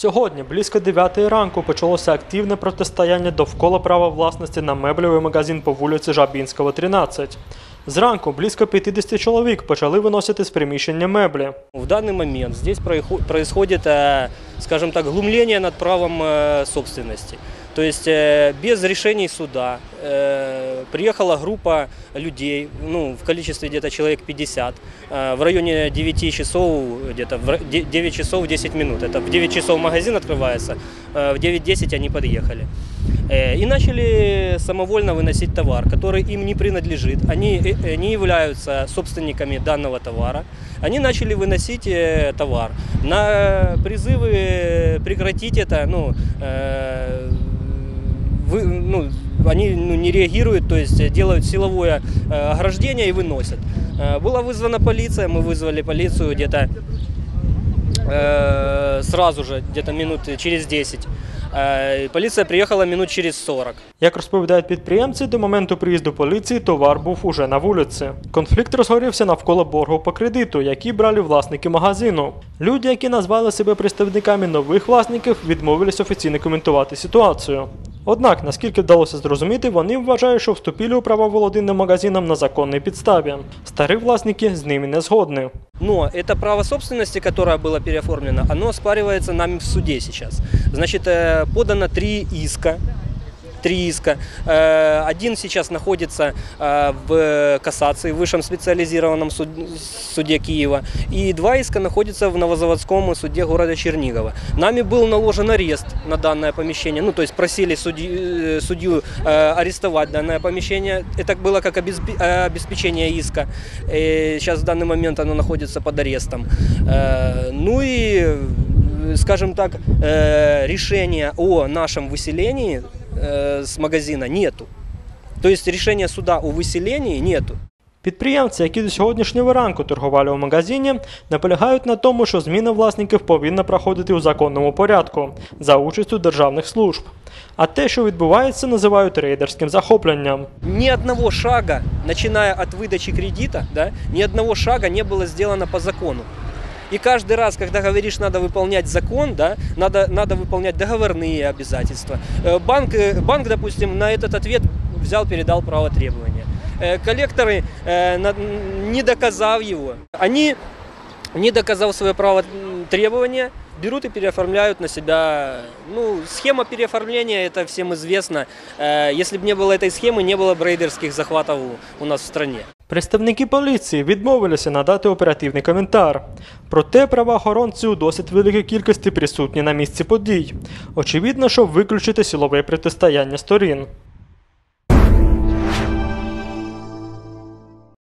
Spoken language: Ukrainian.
Сьогодні, близько 9 ранку, почалося активне протистояння довкола права власності на меблевий магазин по вулиці Жабінського, 13. Зранку близько 50 чоловік почали виносити з приміщення меблі. В даний момент тут происходит, э, скажем так, глумление над правом э, собственности. То есть э, без решений суда э, приехала группа людей, ну, в количестве где-то человек 50, э, в районе 9 часов, где-то в ра- де- 9 часов 10 минут. Это в 9 часов магазин открывается, э, в 9.10 они подъехали. Э, И начали самовольно выносить товар, который им не принадлежит. Они э, не являются собственниками данного товара. Они начали выносить э, товар. На призывы прекратить это, ну, э, вы, ну, они ну, не реагируют, то есть делают силовое э, ограждение и выносят. Э, Была вызвана полиция, мы вызвали полицию где-то э, сразу же, где-то минут через 10. Э, приїхала минут через 40. Як розповідають підприємці, до моменту приїзду поліції товар був уже на вулиці. Конфлікт розгорівся навколо боргу по кредиту, який брали власники магазину. Люди, які назвали себе представниками нових власників, відмовились офіційно коментувати ситуацію. Однак, наскільки вдалося зрозуміти, вони вважають, що вступили у право володіння магазином на законній підставі. Старі власники з ними не згодні. Но это право собственности, которое было переоформлено, оно оспаривается нами в суде сейчас. Значит, э, подано три иска. Три иска. Э, Один сейчас находится э, в кассации, в высшем специализированном суд- суде Киева. И два иска находятся в Новозаводском суде города Чернигова. Нами был наложен арест на данное помещение. Ну, то есть просили судью, э, судью э, арестовать данное помещение. Это было как обеспечение иска. Э, Сейчас в данный момент оно находится под арестом. Ну и, скажем так, решения о нашем выселении э, с магазина нету. То есть решения суда о выселении нету. Підприємці, які до сьогоднішнього ранку торгували у магазині, наполягають на тому, що зміна власників повинна проходити у законному порядку за участю державних служб. А те, що відбувається, називають рейдерським захопленням. Ни одного шага, начиная от выдачи кредита, да, ни одного шага не было сделано по закону. И каждый раз, когда говоришь, надо выполнять закон, да, надо, надо выполнять договорные обязательства. Э, Банк, э, банк, допустим, на этот ответ взял, передал право требования. Э, Коллекторы, не доказав его, они, не доказав свое право требования, берут и переоформляют на себя. Ну, схема переоформления, это всем известно. Если бы не было этой схемы, не было бы рейдерских захватов у нас в стране. Представники поліції відмовилися надати оперативний коментар. Проте правоохоронці у досить великій кількості присутні на місці подій. Очевидно, щоб виключити силове протистояння сторін.